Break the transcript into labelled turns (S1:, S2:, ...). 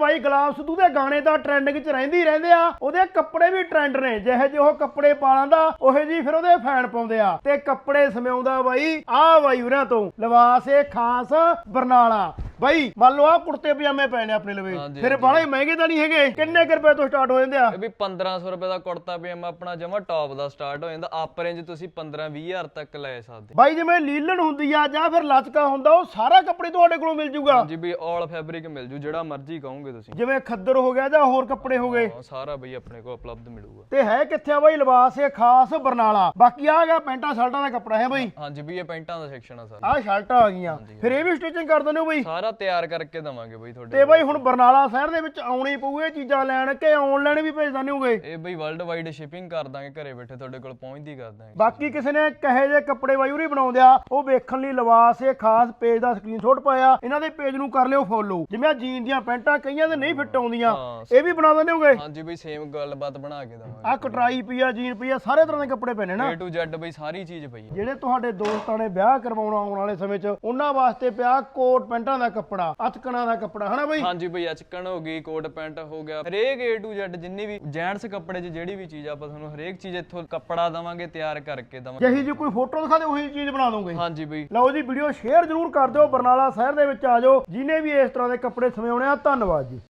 S1: ਭਾਈ ਗੁਲਾਬ ਸਿੱਧੂ ਦੇ ਗਾਣੇ ਤਾਂ ਟ੍ਰੈਂਡਿੰਗ 'ਚ ਰਹਿੰਦੇ ਹੀ ਰਹਿੰਦੇ ਆ। ਉਹਦੇ ਕੱਪੜੇ ਵੀ ਟ੍ਰੈਂਡ ਨੇ, ਜਿਹੇ ਜਿਹੇ ਉਹ ਕੱਪੜੇ ਪਾ ਲੈਂਦਾ ਉਹੇ ਜੀ ਫਿਰ ਉਹਦੇ ਫੈਨ ਪਾਉਂਦੇ ਆ। ਤੇ ਕੱਪੜੇ ਸਮਿਆਉਂਦਾ ਬਾਈ ਆਹ ਬਾਈ ਉਹਨਾਂ ਤੋਂ, ਲਿਵਾਸ ਏ ਖਾਸ ਬਰਨਾਲਾ। ਬਾਈ ਮੰਨ ਲਓ ਆ ਕੁੜਤੇ ਪਜਾਮੇ ਪਏ ਨੇ ਆਪਣੇ ਲਵੇ।
S2: ਹਾਂਜੀ,
S1: ਫਿਰ ਬਾਲੇ ਮਹਿੰਗੇ ਤਾਂ ਨਹੀਂ ਹੈਗੇ? ਕਿੰਨੇ ਕੁ ਰੁਪਏ ਤੋਂ ਸਟਾਰਟ ਹੋ ਜਾਂਦੇ ਆ?
S2: ਇਹ ਵੀ 1500 ਰੁਪਏ ਦਾ ਕੁੜਤਾ ਪਜਾਮਾ ਆਪਣਾ ਜਮਾ ਟੌਪ ਦਾ ਸਟਾਰਟ ਹੋ ਜਾਂਦਾ। ਅਪ ਰੇਂਜ ਤੁਸੀਂ 15 20000 ਤੱਕ ਲੈ ਸਕਦੇ।
S1: ਬਾਈ ਜਿਵੇਂ ਲੀਲਨ ਹੁੰਦੀ ਆ ਜਾਂ ਫਿਰ ਲਚਕਾ ਹੁੰਦਾ ਉਹ ਸਾਰਾ ਕੱਪੜੇ ਤੁਹਾਡੇ ਕੋਲੋਂ ਮਿਲ ਜੂਗਾ।
S2: ਹਾਂਜੀ ਵੀ ਆਲ ਫੈਬਰਿਕ ਮਿਲ ਜੂ ਜਿਹੜਾ ਮਰਜ਼ੀ ਕਹੋਗੇ ਤੁਸੀਂ।
S1: ਜਿਵੇਂ ਖੱਦਰ ਹੋ ਗਿਆ ਜਾਂ ਹੋਰ ਕੱਪੜੇ ਹੋ ਗਏ।
S2: ਹਾਂ, ਸਾਰਾ ਬਈ ਆਪਣੇ ਕੋਲ ਉਪਲਬਧ ਮਿਲੂਗਾ।
S1: ਤੇ ਹੈ ਕਿੱਥੇ ਆ ਬਾਈ? ਲਿਬਾਸ ਇਹ ਖਾਸ ਬਰਨਾਲਾ। ਬਾਕੀ ਆ ਗਿਆ ਪੈਂਟਾਂ ਸ਼ਰਟਾਂ ਦਾ ਕੱਪੜਾ ਹੈ ਬਾਈ।
S2: ਹਾਂਜੀ ਵੀ ਇਹ ਪੈਂਟਾਂ ਦਾ ਸੈਕਸ਼ਨ ਆ ਸਾਰਾ।
S1: ਆਹ ਸ਼ਰਟਾਂ ਆ ਗਈਆਂ। ਫਿਰ ਇਹ ਵੀ ਸਟਿਚਿੰਗ ਕਰ ਦਿੰਦੇ ਹੋ ਬਾਈ?
S2: ਸਾਰਾ ਤਿਆਰ ਕਰਕੇ ਦਵਾਂਗੇ ਬਈ ਤੁਹਾਡੇ
S1: ਤੇ ਬਾਈ ਹੁਣ ਬਰਨਾਲਾ ਸ਼ਹਿਰ ਦੇ ਵਿੱਚ ਆਉਣੀ ਪਊ ਇਹ ਚੀਜ਼ਾਂ ਲੈਣ ਕਿ ਆਨਲਾਈਨ ਵੀ ਭੇਜ ਦਿੰਦੇ ਹੋਗੇ
S2: ਇਹ ਬਈ ਵਰਲਡ ਵਾਈਡ ਸ਼ਿਪਿੰਗ ਕਰ ਦਾਂਗੇ ਘਰੇ ਬੈਠੇ ਤੁਹਾਡੇ ਕੋਲ ਪਹੁੰਚਦੀ ਕਰ ਦਾਂਗੇ।
S1: ਬਾਕੀ ਕਿਸੇ ਨੇ ਕਹੇ ਜੇ ਕੱਪੜੇ ਬਾਈ ਉਰੀ ਬਣਾਉਂਦੇ ਆ ਉਹ ਵੇਖਣ ਲਈ ਲਿਬਾਸ ਇਹ ਖਾਸ ਪੇਜ ਦਾ ਸਕਰੀਨਸ਼ਾਟ ਪਾਇਆ ਇਹਨਾਂ ਦੇ ਪੇਜ ਨੂੰ ਕਰ ਲਿਓ ਫੋਲੋ ਜਿਵੇਂ ਆ ਜੀਨ ਦੀਆਂ ਪੈਂਟਾਂ ਕਈਆਂ ਦੇ ਨਹੀਂ ਫਿੱਟ ਆਉਂਦੀਆਂ
S2: ਹਾਂ।
S1: ਇਹ ਵੀ ਬਣਾ ਦਿੰਦੇ ਹੋਗੇ?
S2: ਹਾਂਜੀ ਬਈ ਸੇਮ ਗੱਲਬਾਤ ਬਣਾ ਕੇ ਦਵਾਂਗੇ।
S1: ਆ ਕਟਰਾਈ ਪਈ ਆ ਜੀਨ ਪਈ ਆ ਸਾਰੇ ਤਰ੍ਹਾਂ ਦੇ ਕੱਪੜੇ ਪਏ ਨੇ। ਨਾ
S2: A to Z ਬਈ ਸਾਰੀ ਚੀਜ਼ ਪਈ ਹੈ
S1: ਜਿਹੜੇ ਤੁਹਾਡੇ ਦੋਸਤਾਂ ਨੇ ਵਿਆਹ ਕਰਵਾਉਣਾ ਆਉਣ ਵਾਲੇ ਸਮੇਂ 'ਚ ਉਹਨਾਂ ਵਾਸਤੇ ਪਿਆ ਕੋਟ ਪੈਂਟਾਂ ਦਾ ਕੱਪੜਾ ਅਚਕਣਾ ਦਾ ਕੱਪੜਾ ਹਨਾ ਬਈ?
S2: ਹਾਂਜੀ ਬਈ ਅਚਕਣ ਹੋ ਗਈ ਕੋਟ ਪੈਂਟ ਹੋ ਗਿਆ ਹਰੇਕ A to Z ਜਿੰਨੀ ਵੀ ਜੈਂਟਸ ਕੱਪੜੇ 'ਚ ਜਿਹੜੀ ਵੀ ਚੀਜ਼ ਆਪਾਂ ਤੁਹਾਨੂੰ ਹਰੇਕ ਚੀਜ਼ ਇੱਥੋਂ ਕੱਪੜਾ ਦਵਾਂਗੇ ਤਿਆਰ ਕਰਕੇ ਦਵਾਂਗੇ।
S1: ਜਿਹੀ ਜੀ ਕੋਈ ਫੋਟੋ ਦਿਖਾ ਦੇ ਉਹੀ ਚੀਜ਼ ਬਣਾ ਦੋਗੇ
S2: ਹਾਂਜੀ ਬਈ।
S1: ਲਓ ਜੀ ਵੀਡੀਓ ਸ਼ੇਅਰ ਜ਼ਰੂਰ ਕਰ ਦਿਓ ਬਰਨਾਲਾ ਸ਼ਹਿਰ ਦੇ ਵਿੱਚ ਆ ਜਾਓ ਜਿਨੇ ਵੀ ਇਸ ਤਰ੍ਹਾਂ ਦੇ ਕੱਪੜੇ ਸਮਾਉਣੇ ਆ ਧੰਨਵਾਦ ਜੀ।